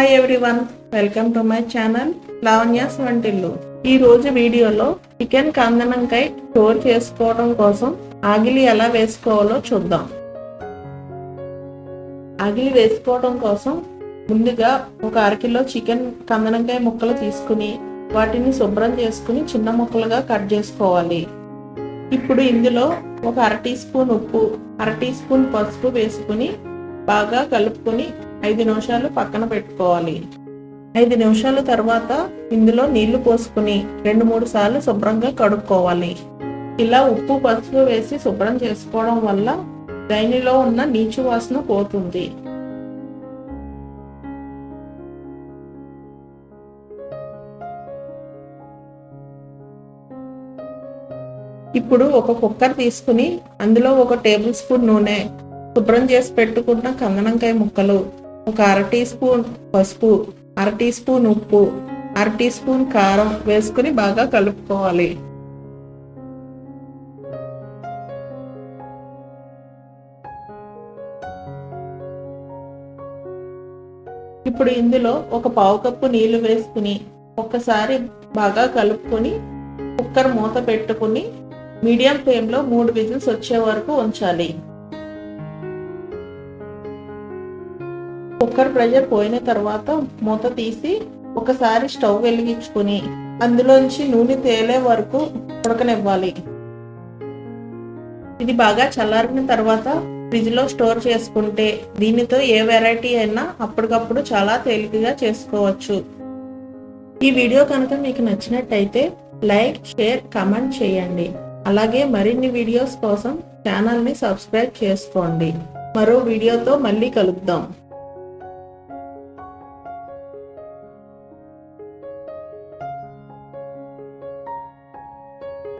Hi everyone welcome to my channel Lavanya's Vantillu ఈ రోజు వీడియోలో చికెన్ కందనంకాయ స్టోర్ చేసుకోవడం కోసం ఆగిలి ఎలా వేసుకోవాలో చూద్దాం. ఆగిలి వేసుకోవడం కోసం ముందుగా ఒక అరకిలో చికెన్ కందనంకాయ ముక్కలు తీసుకుని వాటిని శుభ్రం చేసుకుని చిన్న ముక్కలుగా కట్ చేసుకోవాలి. ఇప్పుడు ఇందులో ఒక అర టీ స్పూన్ ఉప్పు అర టీ స్పూన్ పసుపు వేసుకుని బాగా కలుపుకొని ఐదు నిమిషాలు పక్కన పెట్టుకోవాలి. ఐదు నిమిషాల తర్వాత ఇందులో నీళ్ళు పోసుకుని రెండు మూడు సార్లు శుభ్రంగా కడుక్కోవాలి. ఇలా ఉప్పు పసుపు వేసి శుభ్రం చేసుకోవడం వల్ల దైనిలో ఉన్న నీచు వాసన పోతుంది. ఇప్పుడు ఒక కుక్కర్ తీసుకుని అందులో ఒక టేబుల్ స్పూన్ నూనె శుభ్రం చేసి పెట్టుకున్న కంగనంకాయ ముక్కలు ఒక అర టీ స్పూన్ పసుపు అర టీ స్పూన్ ఉప్పు అర టీ స్పూన్ కారం వేసుకుని బాగా కలుపుకోవాలి. ఇప్పుడు ఇందులో ఒక పావు కప్పు నీళ్ళు వేసుకుని ఒక్కసారి బాగా కలుపుకొని కుక్కర్ మూత పెట్టుకుని మీడియం ఫ్లేమ్లో మూడు విజిల్స్ వచ్చే వరకు ఉంచాలి. కుక్కర్ ప్రెషర్ పోయిన తర్వాత మూత తీసి ఒకసారి స్టవ్ వెలిగించుకుని అందులోంచి నూనె తేలే వరకు ఉడకనివ్వాలి. ఇది బాగా చల్లారిన తర్వాత ఫ్రిడ్జ్లో స్టోర్ చేసుకుంటే దీనితో ఏ వెరైటీ అయినా అప్పటికప్పుడు చాలా తేలికగా చేసుకోవచ్చు. ఈ వీడియో కనుక మీకు నచ్చినట్టయితే లైక్ షేర్ కమెంట్ చేయండి. అలాగే మరిన్ని వీడియోస్ కోసం ఛానల్ని సబ్స్క్రైబ్ చేసుకోండి. మరో వీడియోతో మళ్ళీ కలుద్దాం.